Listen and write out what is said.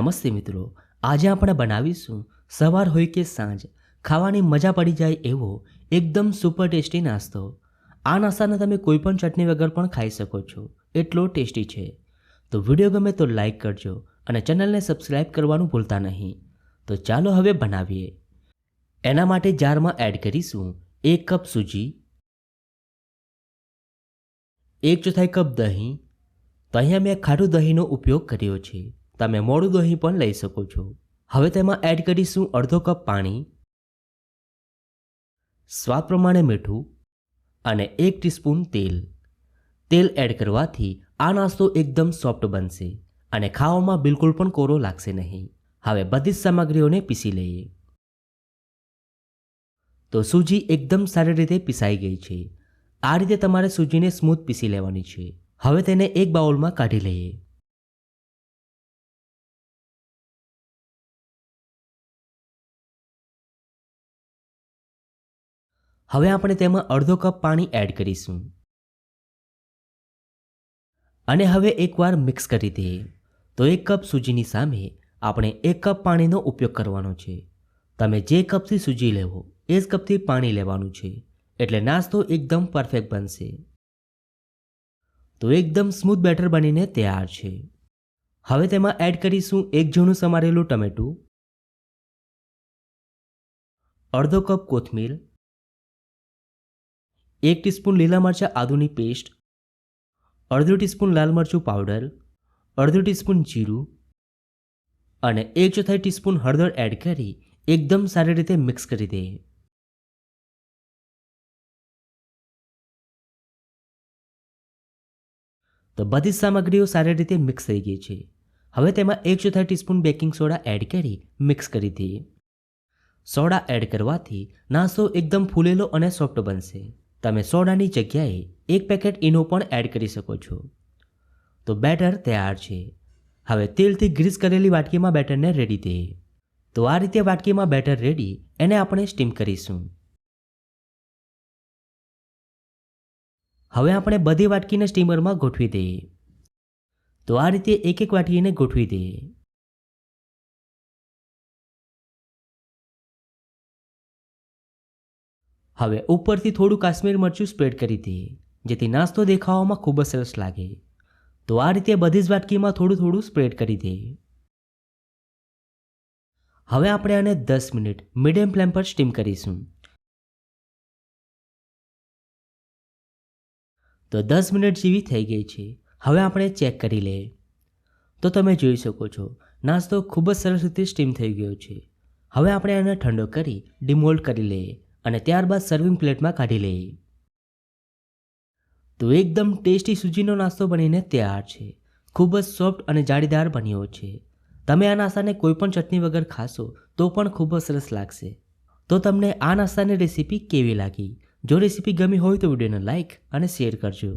નમસ્તે મિત્રો, આજે આપણે બનાવીશું સવાર હોય કે સાંજ. ખાવાની મજા પડી જાય એવો એકદમ સુપર ટેસ્ટી નાસ્તો. આ નાસ્તાને તમે કોઈ પણ ચટણી વગર પણ ખાઈ શકો છો. એટલો ટેસ્ટી છે. તો વીડિયો ગમે તો લાઈક કરજો અને ચેનલને સબસ્ક્રાઈબ કરવાનું ભૂલતા નહીં. તો ચાલો હવે બનાવીએ. એના માટે જારમાં એડ કરીશું એક કપ સૂજી, એક ચોથાઈ કપ દહીં. તો અહીંયા મેં ખાટું દહીંનો ઉપયોગ કર્યો છે. તમે મોડું દહીં પણ લઈ શકો છો. હવે તેમાં એડ કરીશું અડધો કપ પાણી, સ્વાદ પ્રમાણે મીઠું અને એક ટીસ્પૂન તેલ. તેલ એડ કરવાથી આ નાસ્તો એકદમ સોફ્ટ બનશે અને ખાવામાં બિલકુલ પણ કોરો લાગશે નહીં. હવે બધી જ સામગ્રીઓને પીસી લઈએ. તો સૂજી એકદમ સારી રીતે પીસાઈ ગઈ છે. આ રીતે તમારે સૂજીને સ્મૂથ પીસી લેવાની છે. હવે તેને એક બાઉલમાં કાઢી લઈએ. હવે આપણે તેમાં અડધો કપ પાણી એડ કરીશું. અને હવે એકવાર મિક્સ કરી દઈએ. તો એક કપ સૂજીની સામે આપણે એક કપ પાણીનો ઉપયોગ કરવાનો છે. તમે જે કપથી સૂજી લેવો, એ જ કપથી પાણી લેવાનું છે. એટલે નાસ્તો એકદમ પરફેક્ટ બનશે. તો એકદમ સ્મૂથ બેટર બનીને તૈયાર છે. હવે તેમાં એડ કરીશું એક ઝીણું સમારેલું ટમેટું. અડધો કપ કોથમીર. એક ટીસ્પૂન લીલા મરચાં આદુની પેસ્ટ અડધો ટીસ્પૂન લાલ મરચું પાવડર અડધો ટીસ્પૂન જીરું અને એક ચોથાઈ ટીસ્પૂન હળદર એડ કરી એકદમ સારી રીતે મિક્સ કરી દઈએ તો બધી સામગ્રીઓ સારી રીતે મિક્સ થઈ ગઈ છે હવે તેમાં એક ચોથાઈ ટીસ્પૂન બેકિંગ સોડા એડ કરી મિક્સ કરી દઈએ સોડા એડ કરવાથી નાસ્તો એકદમ ફૂલેલો અને સોફ્ટ બનશે તમે સોડાની જગ્યાએ એક પેકેટ ઈનો પણ એડ કરી શકો છો. તો બેટર તૈયાર છે. હવે તેલથી ગ્રીસ કરેલી વાટકીમાં બેટરને રેડી દઈએ તો આ રીતે વાટકીમાં બેટર રેડી એને આપણે સ્ટીમ કરીશું. હવે આપણે બધી વાટકીને સ્ટીમરમાં ગોઠવી દઈએ. તો આ રીતે એક એક વાટકીને ગોઠવી દઈએ. હવે ઉપરથી થોડું કાશ્મીર મરચું સ્પ્રેડ કરી દઈએ, જેથી નાસ્તો દેખાવામાં ખૂબ જ સરસ લાગે. તો આ રીતે બધી જ વાટકીમાં થોડું થોડું સ્પ્રેડ કરી દઈએ. હવે આપણે આને દસ મિનિટ મીડિયમ ફ્લેમ પર સ્ટીમ કરીશું. તો દસ મિનિટ જેવી થઈ ગઈ છે. હવે આપણે ચેક કરી લઈએ. તો તમે જોઈ શકો છો, નાસ્તો ખૂબ જ સરસ રીતે સ્ટીમ થઈ ગયો છે. હવે આપણે આને ઠંડો કરી ડિમોલ્ડ કરી લઈએ. અને ત્યારબાદ સર્વિંગ પ્લેટમાં કાઢી લઈએ તો એકદમ ટેસ્ટી સૂજીનો નાસ્તો બનીને તૈયાર છે. ખૂબ જ સોફ્ટ અને જાળીદાર બન્યો છે. તમે આ નાસ્તાને કોઈ પણ ચટણી વગર ખાશો તો પણ ખૂબ જ સરસ લાગશે. તો તમને આ નાસ્તાની રેસીપી કેવી લાગી? જો રેસીપી ગમી હોય તો વિડીયોને લાઇક અને શેર કરજો.